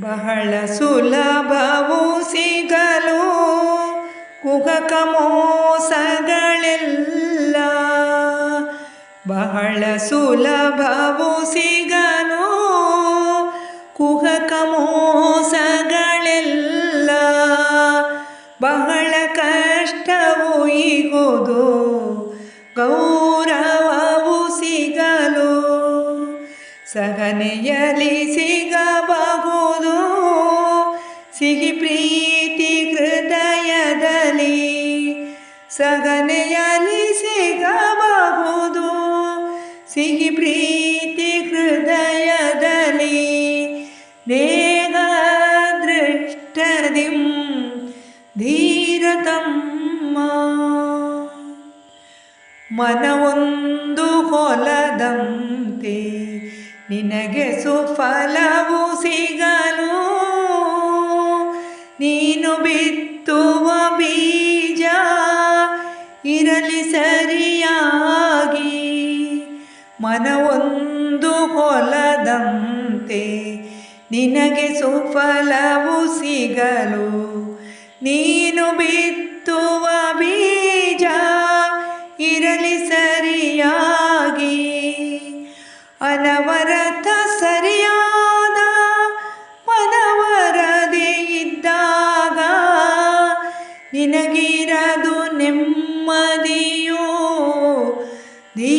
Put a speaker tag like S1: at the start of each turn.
S1: ಬಹಳ ಸುಲಭವು ಸಿಗಲು ಕುಹಕ ಮೋಸಗಳೆಲ್ಲ. ಬಹಳ ಸುಲಭವು ಸಿಗಲು ಕುಹಕ ಮೋಸಗಳೆಲ್ಲ. ಬಹಳ ಕಷ್ಟವು ಈಗೋದು ಗೌರವವು ಸಹನೆಯಲಿ ಸಿಗಬಹುದು. ಸಿಹಿ ಪ್ರೀತಿ ಹೃದಯದಲ್ಲಿ ಸಹನೆಯಲ್ಲಿ ಸಿಗಬಹುದು. ಸಿಹಿ ಪ್ರೀತಿ ಹೃದಯದಲ್ಲಿ ನೇಗ ದೃಷ್ಟದಿಂ ಧೀರತಮ್ಮ. ಮನವೊಂದು ಹೊಲದಂತೆ ನಿನಗೆ ಸುಫಲವು ಸಿಗಲು ನೀನು ಬಿತ್ತುವ ಬೀಜ ಇರಲಿ ಸರಿಯಾಗಿ. ಮನವೊಂದು ಹೊಲದಂತೆ ನಿನಗೆ ಸುಫಲವು ಸಿಗಲು ನೀನು ಬಿತ್ತುವ ಬೀಜ ನಿನಗಿರದು ನೆಮ್ಮದಿಯೋ ನೀ